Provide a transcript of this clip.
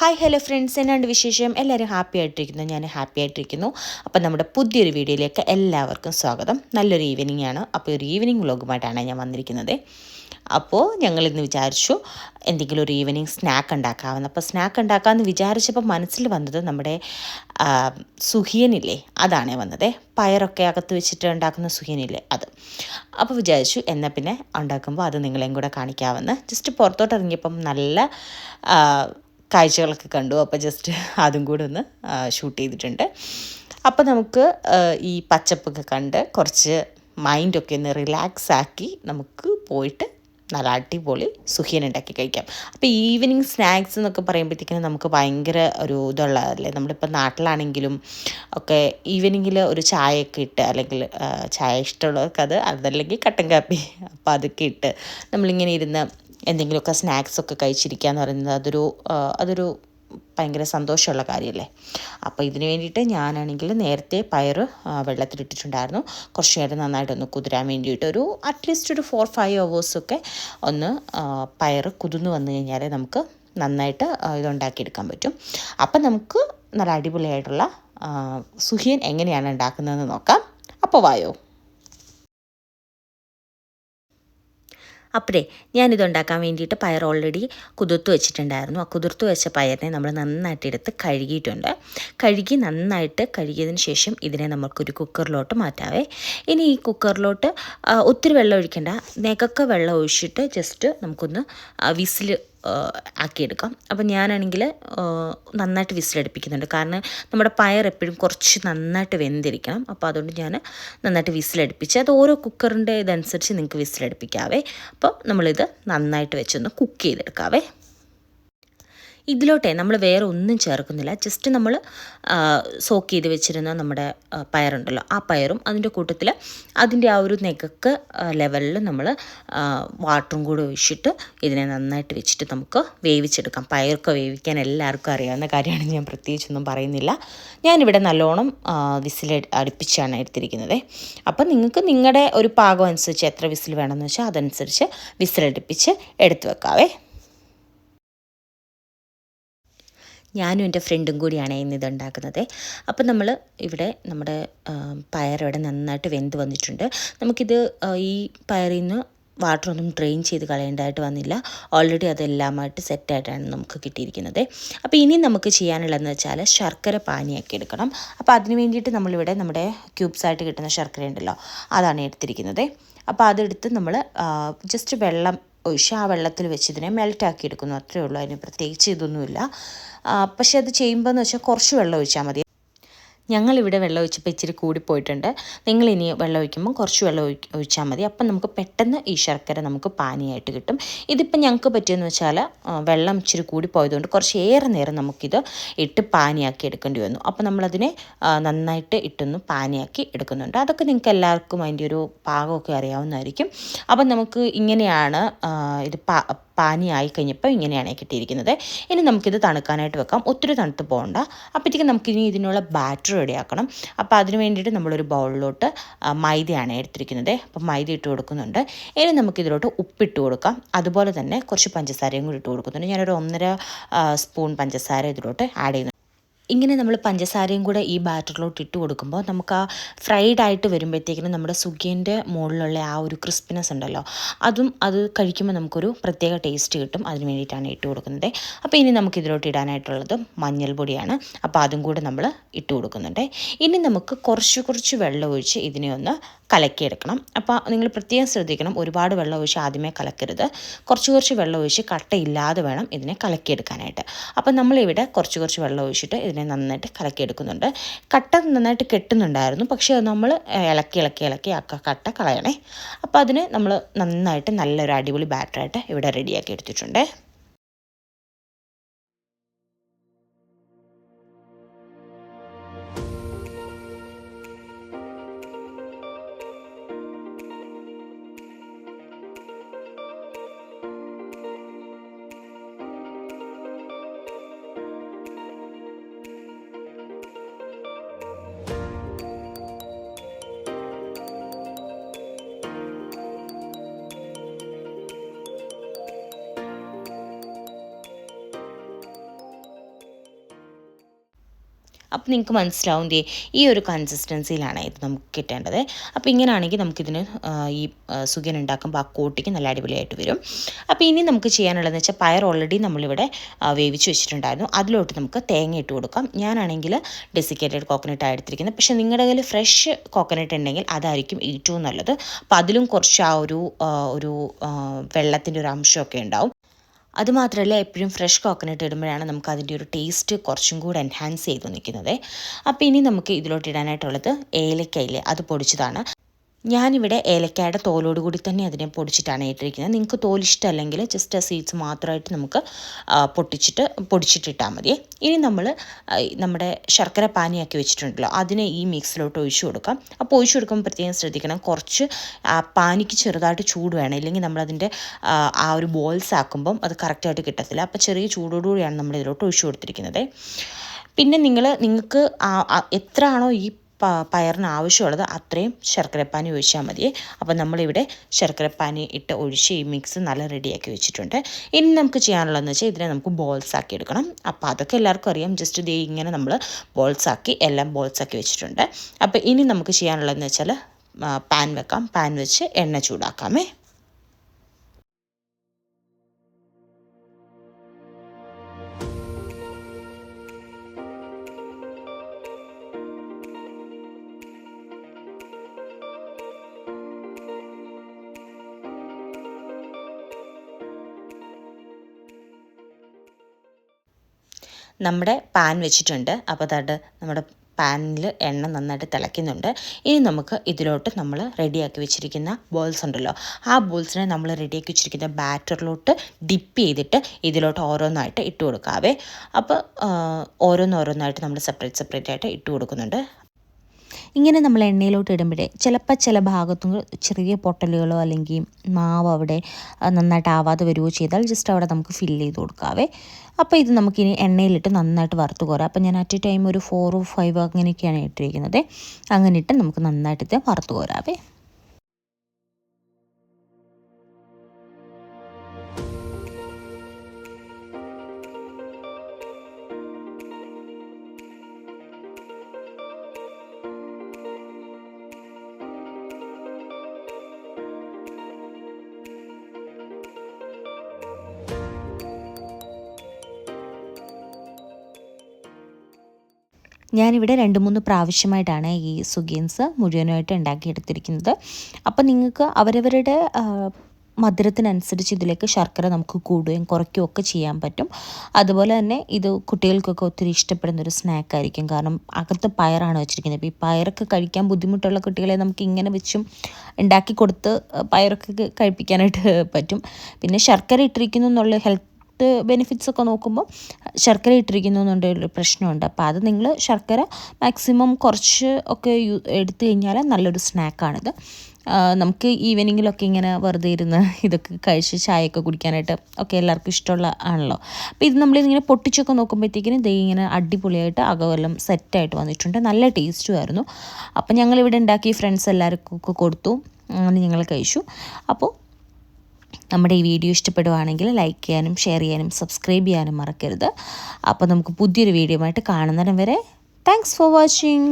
Hi hello friends എന്നാണ്ട് വിശേഷം? എല്ലാവരും ഹാപ്പി ആയിട്ടിരിക്കുന്നു. ഞാൻ ഹാപ്പി ആയിട്ടിരിക്കുന്നു. അപ്പോൾ നമ്മുടെ പുതിയൊരു വീഡിയോയിലേക്ക് എല്ലാവർക്കും സ്വാഗതം. നല്ലൊരു ഈവനിങ് ആണ്. അപ്പോൾ ഒരു ഈവനിങ് വ്ലോഗുമായിട്ടാണ് ഞാൻ വന്നിരിക്കുന്നത്. അപ്പോൾ ഞങ്ങൾ ഇന്ന് വിചാരിച്ചു എന്തെങ്കിലും ഒരു ഈവനിങ് സ്നാക്ക് ഉണ്ടാക്കാമെന്ന്. അപ്പോൾ സ്നാക്ക് ഉണ്ടാക്കാമെന്ന് വിചാരിച്ചപ്പോൾ മനസ്സിൽ വന്നത് നമ്മുടെ സുഹിയനില്ലേ? അതാണേ വന്നത്. പയറൊക്കെ അകത്ത് വെച്ചിട്ട് ഉണ്ടാക്കുന്ന സുഹിയനില്ലേ? അത്. അപ്പോൾ വിചാരിച്ചു എന്നാൽ പിന്നെ ഉണ്ടാക്കുമ്പോൾ അത് നിങ്ങളെയും കൂടെ കാണിക്കാമെന്ന്. ജസ്റ്റ് പുറത്തോട്ട് ഇറങ്ങിയപ്പം നല്ല കാഴ്ചകളൊക്കെ കണ്ടു. അപ്പോൾ ജസ്റ്റ് അതും കൂടെ ഒന്ന് ഷൂട്ട് ചെയ്തിട്ടുണ്ട്. അപ്പോൾ നമുക്ക് ഈ പച്ചപ്പൊക്കെ കണ്ട് കുറച്ച് മൈൻഡൊക്കെ ഒന്ന് റിലാക്സ് ആക്കി നമുക്ക് പോയിട്ട് നല്ല അടിപൊളി സുഖിയൻ ഉണ്ടാക്കി കഴിക്കാം. അപ്പോൾ ഈവനിങ് സ്നാക്സ് എന്നൊക്കെ പറയുമ്പോഴത്തേക്കിനും നമുക്ക് ഭയങ്കര ഒരു ഇതുള്ളതല്ലേ നമ്മളിപ്പോൾ നാട്ടിലാണെങ്കിലും ഒക്കെ ഈവനിങ്ങിൽ ഒരു ചായയൊക്കെ ഇട്ട് അല്ലെങ്കിൽ ചായ ഇഷ്ടമുള്ളവർക്ക് അത് അതല്ലെങ്കിൽ കട്ടൻ കാപ്പി അപ്പോൾ അതൊക്കെ ഇട്ട് നമ്മളിങ്ങനെ ഇരുന്ന് എന്തെങ്കിലുമൊക്കെ സ്നാക്സൊക്കെ കഴിച്ചിരിക്കുക എന്ന് പറയുന്നത് അതൊരു അതൊരു ഭയങ്കര സന്തോഷമുള്ള കാര്യമല്ലേ അപ്പോൾ ഇതിന് വേണ്ടിയിട്ട് ഞാനാണെങ്കിൽ നേരത്തെ പയർ വെള്ളത്തിലിട്ടിട്ടുണ്ടായിരുന്നു. കുറച്ച് നേരം നന്നായിട്ടൊന്ന് കുതിരാൻ വേണ്ടിയിട്ട് ഒരു അറ്റ്ലീസ്റ്റ് ഒരു ഫോർ ഫൈവ് അവേഴ്സൊക്കെ ഒന്ന് പയർ കുതിർന്ന് വന്നു കഴിഞ്ഞാൽ നമുക്ക് നന്നായിട്ട് ഇതുണ്ടാക്കിയെടുക്കാൻ പറ്റും. അപ്പം നമുക്ക് നല്ല അടിപൊളിയായിട്ടുള്ള സുഹിയൻ എങ്ങനെയാണ് ഉണ്ടാക്കുന്നതെന്ന് നോക്കാം. അപ്പോൾ വായോ. അപ്പോഴേ ഞാനിത് ഉണ്ടാക്കാൻ വേണ്ടിയിട്ട് പയർ ഓൾറെഡി കുതിർത്ത് വെച്ചിട്ടുണ്ടായിരുന്നു. ആ കുതിർത്ത് വെച്ച പയറിനെ നമ്മൾ നന്നായിട്ട് എടുത്ത് കഴുകിയിട്ടുണ്ട്. കഴുകി നന്നായിട്ട് കഴുകിയതിന് ശേഷം ഇതിനെ നമുക്കൊരു കുക്കറിലോട്ട് മാറ്റാവേ. ഇനി ഈ കുക്കറിലോട്ട് ഒത്തിരി വെള്ളം ഒഴിക്കേണ്ട. നെകക്ക വെള്ളം ഒഴിച്ചിട്ട് ജസ്റ്റ് നമുക്കൊന്ന് വിസിൽ ആക്കിയെടുക്കാം. അപ്പം ഞാനാണെങ്കിൽ നന്നായിട്ട് വിസിലടുപ്പിക്കുന്നുണ്ട്. കാരണം നമ്മുടെ പയർ എപ്പോഴും കുറച്ച് നന്നായിട്ട് വെന്തിരിക്കണം. അപ്പോൾ അതുകൊണ്ട് ഞാൻ നന്നായിട്ട് വിസിലടുപ്പിച്ച് അത് ഓരോ കുക്കറിന്റെ ഇതനുസരിച്ച് നിങ്ങൾക്ക് വിസിലടുപ്പിക്കാവേ. അപ്പോൾ നമ്മളിത് നന്നായിട്ട് വെച്ചൊന്ന് കുക്ക് ചെയ്തെടുക്കാവേ. ഇതിലോട്ടെ നമ്മൾ വേറെ ഒന്നും ചേർക്കുന്നില്ല. ജസ്റ്റ് നമ്മൾ സോക്ക് ചെയ്ത് വെച്ചിരുന്ന നമ്മുടെ പയറുണ്ടല്ലോ. ആ പയറും അതിന്റെ കൂട്ടത്തിൽ അതിന്റെ ആ ഒരു നെകക്ക് ലെവലിൽ നമ്മൾ വാട്ടറും കൂടി ഒഴിച്ചിട്ട് ഇതിനെ നന്നായിട്ട് വെച്ചിട്ട് നമുക്ക് വേവിച്ചെടുക്കാം. പയറൊക്കെ വേവിക്കാൻ എല്ലാവർക്കും അറിയാവുന്ന കാര്യമാണ്. ഞാൻ പ്രത്യേകിച്ചൊന്നും പറയുന്നില്ല. ഞാനിവിടെ നല്ലോണം വിസിൽ അടുപ്പിച്ചാണ് എടുത്തിരിക്കുന്നത്. അപ്പം നിങ്ങൾക്ക് നിങ്ങളുടെ ഒരു പാകം അനുസരിച്ച് എത്ര വിസിൽ വേണമെന്ന് വെച്ചാൽ അതനുസരിച്ച് വിസിലടുപ്പിച്ച് എടുത്ത് വെക്കാവേ. ഞാനും എന്റെ ഫ്രണ്ടും കൂടിയാണ് ഇന്ന് ഇത് ഉണ്ടാക്കുന്നത് അപ്പോൾ നമ്മൾ ഇവിടെ നമ്മുടെ പയറിവിടെ നന്നായിട്ട് വെന്ത് വന്നിട്ടുണ്ട്. നമുക്കിത് ഈ പയറിൽ നിന്ന് വാട്ടറൊന്നും ഡ്രെയിൻ ചെയ്ത് കളയേണ്ടതായിട്ട് വന്നില്ല. ഓൾറെഡി അതെല്ലാമായിട്ട് സെറ്റായിട്ടാണ് നമുക്ക് കിട്ടിയിരിക്കുന്നത്. അപ്പോൾ ഇനി നമുക്ക് ചെയ്യാനുള്ളതെന്ന് വെച്ചാൽ ശർക്കര പാനിയാക്കി എടുക്കണം. അപ്പോൾ അതിന് വേണ്ടിയിട്ട് നമ്മളിവിടെ നമ്മുടെ ക്യൂബ്സായിട്ട് കിട്ടുന്ന ശർക്കര ഉണ്ടല്ലോ അതാണ് എടുത്തിരിക്കുന്നത്. അപ്പോൾ അതെടുത്ത് നമ്മൾ ജസ്റ്റ് വെള്ളം ഒഴിച്ച് ആ വെള്ളത്തിൽ വെച്ച് ഇതിനെ മെൽറ്റാക്കി എടുക്കുന്നു. അത്രയേ ഉള്ളൂ. അതിന് പ്രത്യേകിച്ച് ഇതൊന്നുമില്ല. പക്ഷേ അത് ചെയ്യുമ്പോൾ എന്ന് വെച്ചാൽ കുറച്ച് വെള്ളം ഒഴിച്ചാൽ മതി. ഞങ്ങളിവിടെ വെള്ളം ഒഴിച്ചപ്പോൾ ഇച്ചിരി കൂടിപ്പോയിട്ടുണ്ട് ഇനി വെള്ളം ഒഴിക്കുമ്പോൾ കുറച്ച് വെള്ളം ഒഴി ഒഴിച്ചാൽ മതി. അപ്പം നമുക്ക് പെട്ടെന്ന് ഈ ശർക്കര നമുക്ക് പാനിയായിട്ട് കിട്ടും. ഇതിപ്പം ഞങ്ങൾക്ക് പറ്റിയെന്ന് വെച്ചാൽ വെള്ളം ഇച്ചിരി കൂടി പോയതുകൊണ്ട് കുറച്ച് ഏറെ നേരം നമുക്കിത് ഇട്ട് പാനിയാക്കി എടുക്കേണ്ടി വന്നു. അപ്പോൾ നമ്മളതിനെ നന്നായിട്ട് ഇട്ടൊന്ന് പാനിയാക്കി എടുക്കുന്നുണ്ട്. അതൊക്കെ നിങ്ങൾക്ക് എല്ലാവർക്കും അതിന്റെ ഒരു പാകമൊക്കെ അറിയാവുന്നതായിരിക്കും. അപ്പം നമുക്ക് ഇങ്ങനെയാണ് ഇത് പാ പാനിയായി കഴിഞ്ഞപ്പോൾ ഇങ്ങനെയാണ് കിട്ടിയിരിക്കുന്നത്. ഇനി നമുക്കിത് തണുക്കാനായിട്ട് വെക്കാം. ഒത്തിരി തണുത്ത് പോകണ്ട. അപ്പോഴത്തേക്കും നമുക്കിനി ഇതിനുള്ള ബാറ്റർ റെഡിയാക്കണം. അപ്പോൾ അതിന് വേണ്ടിയിട്ട് നമ്മളൊരു ബൗളിലോട്ട് മൈദയാണ് എടുത്തിരിക്കുന്നത്. അപ്പോൾ മൈദ ഇട്ട് കൊടുക്കുന്നുണ്ട്. ഇനി നമുക്കിതിലോട്ട് ഉപ്പിട്ട് കൊടുക്കാം. അതുപോലെ തന്നെ കുറച്ച് പഞ്ചസാരയും കൂടി ഇട്ട് കൊടുക്കുന്നുണ്ട്. ഞാനൊരു ഒന്നര സ്പൂൺ പഞ്ചസാര ഇതിലോട്ട് ആഡ് ചെയ്യുന്നു. ഇങ്ങനെ നമ്മൾ പഞ്ചസാരയും കൂടെ ഈ ബാറ്ററിലോട്ട് ഇട്ട് കൊടുക്കുമ്പോൾ നമുക്ക് ആ ഫ്രൈഡ് ആയിട്ട് വരുമ്പോഴത്തേക്കിനും നമ്മുടെ സുഗിയന്റെ മുകളിലുള്ള ആ ഒരു ക്രിസ്പിനെസ് ഉണ്ടല്ലോ അതും അത് കഴിക്കുമ്പോൾ നമുക്കൊരു പ്രത്യേക ടേസ്റ്റ് കിട്ടും. അതിന് വേണ്ടിയിട്ടാണ് ഇട്ട് കൊടുക്കുന്നത്. അപ്പോൾ ഇനി നമുക്ക് ഇതിലോട്ട് ഇടാനായിട്ടുള്ളത് മഞ്ഞൾ പൊടിയാണ്. അപ്പോൾ അതും കൂടെ നമ്മൾ ഇട്ട് കൊടുക്കുന്നുണ്ട്. ഇനി നമുക്ക് കുറച്ച് കുറച്ച് വെള്ളം ഒഴിച്ച് ഇതിനെ ഒന്ന് കലക്കിയെടുക്കണം. അപ്പോൾ നിങ്ങൾ പ്രത്യേകം ശ്രദ്ധിക്കണം ഒരുപാട് വെള്ളം ഒഴിച്ച് ആദ്യമേ കലക്കരുത്. കുറച്ച് കുറച്ച് വെള്ളം ഒഴിച്ച് കട്ടയില്ലാതെ വേണം ഇതിനെ കലക്കിയെടുക്കാനായിട്ട്. അപ്പോൾ നമ്മളിവിടെ കുറച്ച് കുറച്ച് വെള്ളം ഒഴിച്ചിട്ട് ഇതിനെ നന്നായിട്ട് കലക്കിയെടുക്കുന്നുണ്ട്. കട്ട നന്നായിട്ട് കെട്ടുന്നുണ്ടായിരുന്നു. പക്ഷേ അത് നമ്മൾ ഇളക്കി ഇളക്കി ഇളക്കി ആ കട്ട കളയണേ. അപ്പോൾ അതിന് നമ്മൾ നന്നായിട്ട് നല്ലൊരു അടിപൊളി ബാറ്ററായിട്ട് ഇവിടെ റെഡിയാക്കി എടുത്തിട്ടുണ്ട്. അപ്പോൾ നിങ്ങൾക്ക് മനസ്സിലാവും ദേ ഈ ഒരു കൺസിസ്റ്റൻസിയിലാണ് ഇത് നമുക്ക് കിട്ടേണ്ടത്. അപ്പോൾ ഇങ്ങനെയാണെങ്കിൽ നമുക്കിതിന് ഈ സുഖൻ ഉണ്ടാക്കുമ്പോൾ ആ കോട്ടിക്ക് നല്ല അടിപൊളിയായിട്ട് വരും. അപ്പോൾ ഇനി നമുക്ക് ചെയ്യാനുള്ളതെന്ന് വെച്ചാൽ പയർ ഓൾറെഡി നമ്മളിവിടെ വേവിച്ച് വെച്ചിട്ടുണ്ടായിരുന്നു. അതിലോട്ട് നമുക്ക് തേങ്ങ ഇട്ട് കൊടുക്കാം. ഞാനാണെങ്കിൽ ഡെസിക്കേറ്റഡ് കോക്കനട്ട് എടുത്തിരിക്കുന്നത്. പക്ഷേ നിങ്ങളുടെ കയ്യിൽ ഫ്രഷ് കോക്കനട്ട് ഉണ്ടെങ്കിൽ അതായിരിക്കും ഏറ്റവും നല്ലത്. അപ്പോൾ അതിലും കുറച്ച് ആ ഒരു ഒരു വെള്ളത്തിന്റെ ഒരു അംശമൊക്കെ ഉണ്ടാവും. അതുമാത്രമല്ല എപ്പോഴും ഫ്രഷ് കോക്കനട്ട് ഇടുമ്പോഴാണ് നമുക്ക് അതിന്റെ ഒരു ടേസ്റ്റ് കുറച്ചും കൂടെ എൻഹാൻസ് ചെയ്തു നിൽക്കുന്നത്. അപ്പോൾ ഇനി നമുക്ക് ഇതിലോട്ട് ഇടാനായിട്ടുള്ളത് ഏലക്കയില്ലേ അത് പൊടിച്ചതാണ്. ഞാനിവിടെ ഏലക്കായുടെ തോലോട് കൂടി തന്നെ അതിനെ പൊടിച്ചിട്ടാണ് ഇട്ടിരിക്കുന്നത്. നിങ്ങൾക്ക് തോൽ ഇഷ്ടമല്ലെങ്കിൽ ജസ്റ്റ് ആ സീഡ്സ് മാത്രമായിട്ട് നമുക്ക് പൊട്ടിച്ചിട്ട് പൊടിച്ചിട്ടിട്ടാൽ മതി. ഇനി നമ്മൾ നമ്മുടെ ശർക്കര പാനിയാക്കി വെച്ചിട്ടുണ്ടല്ലോ അതിനെ ഈ മിക്സിലോട്ട് ഒഴിച്ചു കൊടുക്കാം. അപ്പോൾ ഒഴിച്ചു കൊടുക്കുമ്പോൾ പ്രത്യേകം ശ്രദ്ധിക്കണം കുറച്ച് പാനിക്ക് ചെറുതായിട്ട് ചൂട് വേണം. ഇല്ലെങ്കിൽ നമ്മളതിന്റെ ആ, ഒരു ബോൾസ് ആക്കുമ്പം അത് കറക്റ്റായിട്ട് കിട്ടത്തില്ല. അപ്പോൾ ചെറിയ ചൂടോടുകൂടിയാണ് നമ്മൾ ഇതിലോട്ട് ഒഴിച്ചു കൊടുത്തിരിക്കുന്നത്. പിന്നെ നിങ്ങൾ നിങ്ങൾക്ക് എത്ര ആണോ ഈ പയറിന് ആവശ്യമുള്ളത് അത്രയും ശർക്കരപ്പാനി ഒഴിച്ചാൽ മതി അപ്പോൾ നമ്മളിവിടെ ശർക്കരപ്പാനി ഇട്ട് ഒഴിച്ച് ഈ മിക്സ് നല്ല റെഡിയാക്കി വെച്ചിട്ടുണ്ട്. ഇനി നമുക്ക് ചെയ്യാനുള്ളതെന്ന് വെച്ചാൽ ഇതിനെ നമുക്ക് ബോൾസ് ആക്കി എടുക്കണം. അപ്പോൾ അതൊക്കെ എല്ലാവർക്കും അറിയാം. ജസ്റ്റ് ദേ ഇങ്ങനെ നമ്മൾ ബോൾസ് ആക്കി എല്ലാം ബോൾസ് ആക്കി വെച്ചിട്ടുണ്ട്. അപ്പോൾ ഇനി നമുക്ക് ചെയ്യാനുള്ളതെന്ന് വെച്ചാൽ പാൻ വെക്കാം. പാൻ വെച്ച് എണ്ണ ചൂടാക്കാമേ. നമ്മുടെ പാൻ വെച്ചിട്ടുണ്ട്. അപ്പോൾ അതാണ്ട് നമ്മുടെ പാനിൽ എണ്ണ നന്നായിട്ട് തിളയ്ക്കുന്നുണ്ട്. ഇനി നമുക്ക് ഇതിലോട്ട് നമ്മൾ റെഡിയാക്കി വെച്ചിരിക്കുന്ന ബോൾസ് ഉണ്ടല്ലോ. ആ ബോൾസിനെ നമ്മൾ റെഡിയാക്കി വെച്ചിരിക്കുന്ന ബാറ്ററിലോട്ട് ഡിപ്പ് ചെയ്തിട്ട് ഇതിലോട്ട് ഓരോന്നായിട്ട് ഇട്ട് കൊടുക്കാവേ. അപ്പോൾ ഓരോന്നോരോന്നായിട്ട് നമ്മൾ സെപ്പറേറ്റ് സെപ്പറേറ്റ് ആയിട്ട് ഇട്ട് കൊടുക്കുന്നുണ്ട്. ഇങ്ങനെ നമ്മൾ എണ്ണയിലോട്ട് ഇടുമ്പോഴേ ചിലപ്പോൾ ചില ഭാഗത്തും ചെറിയ പൊട്ടലുകളോ അല്ലെങ്കിൽ മാവ് അവിടെ നന്നായിട്ട് ആവാതെ വരുകയോ ചെയ്താൽ ജസ്റ്റ് അവിടെ നമുക്ക് ഫില്ല് ചെയ്ത് കൊടുക്കാവേ. അപ്പോൾ ഇത് നമുക്കിനി എണ്ണയിലിട്ട് നന്നായിട്ട് വറുത്ത് കോരാം. അപ്പോൾ ഞാൻ അറ്റ് ടൈം ഒരു ഫോറോ ഫൈവ് അങ്ങനെയൊക്കെയാണ് ഇട്ടിരിക്കുന്നത്. അങ്ങനെ ഇട്ട് നമുക്ക് നന്നായിട്ട് ഇത് വറുത്ത് കോരാവേ. ഞാനിവിടെ രണ്ട് മൂന്ന് പ്രാവശ്യമായിട്ടാണ് ഈ സുഗീൻസ് മുഴുവനായിട്ട് ഉണ്ടാക്കിയെടുത്തിരിക്കുന്നത്. അപ്പോൾ നിങ്ങൾക്ക് അവരവരുടെ മധുരത്തിനനുസരിച്ച് ഇതിലേക്ക് ശർക്കര നമുക്ക് കൂടുകയും കുറയ്ക്കുകയും ഒക്കെ ചെയ്യാൻ പറ്റും. അതുപോലെ തന്നെ ഇത് കുട്ടികൾക്കൊക്കെ ഒത്തിരി ഇഷ്ടപ്പെടുന്ന ഒരു സ്നാക്ക് ആയിരിക്കും. കാരണം അകത്ത് പയറാണ് വെച്ചിരിക്കുന്നത്. അപ്പോൾ ഈ പയറൊക്കെ കഴിക്കാൻ ബുദ്ധിമുട്ടുള്ള കുട്ടികളെ നമുക്ക് ഇങ്ങനെ വെച്ചും ഉണ്ടാക്കി കൊടുത്ത് പയറൊക്കെ കഴിപ്പിക്കാനായിട്ട് പറ്റും. പിന്നെ ശർക്കര ഇട്ടിരിക്കുന്നു എന്നുള്ള ഹെൽത്ത് ബെനിഫിറ്റ്സ് ഒക്കെ നോക്കുമ്പോൾ ശർക്കര ഇട്ടിരിക്കുന്നു ഒരു പ്രശ്നമുണ്ട്. അപ്പോൾ അത് നിങ്ങൾ ശർക്കര മാക്സിമം കുറച്ച് ഒക്കെ യൂ എടുത്തു കഴിഞ്ഞാൽ നല്ലൊരു സ്നാക്കാണിത് നമുക്ക് ഈവനിങ്ങിലൊക്കെ ഇങ്ങനെ വെറുതെ ഇരുന്ന് ഇതൊക്കെ കഴിച്ച് ചായയൊക്കെ കുടിക്കാനായിട്ട് ഒക്കെ എല്ലാവർക്കും ഇഷ്ടമുള്ള ആണല്ലോ. അപ്പോൾ ഇത് നമ്മളിതിങ്ങനെ പൊട്ടിച്ചൊക്കെ നോക്കുമ്പോഴത്തേക്കിനും ദൈ ഇങ്ങനെ അടിപൊളിയായിട്ട് അകവെല്ലാം സെറ്റായിട്ട് വന്നിട്ടുണ്ട്. നല്ല ടേസ്റ്റും ആയിരുന്നു. അപ്പോൾ ഞങ്ങളിവിടെ ഉണ്ടാക്കി ഫ്രണ്ട്സ് എല്ലാവർക്കും കൊടുത്തു. അങ്ങനെ ഞങ്ങൾ കഴിച്ചു. അപ്പോൾ നമ്മുടെ ഈ വീഡിയോ ഇഷ്ടപ്പെടുവാണെങ്കിൽ ലൈക്ക് ചെയ്യാനും ഷെയർ ചെയ്യാനും സബ്സ്ക്രൈബ് ചെയ്യാനും മറക്കരുത്. അപ്പോൾ നമുക്ക് പുതിയൊരു വീഡിയോ ആയിട്ട് കാണുന്നിടം വരെ താങ്ക്സ് ഫോർ വാച്ചിങ്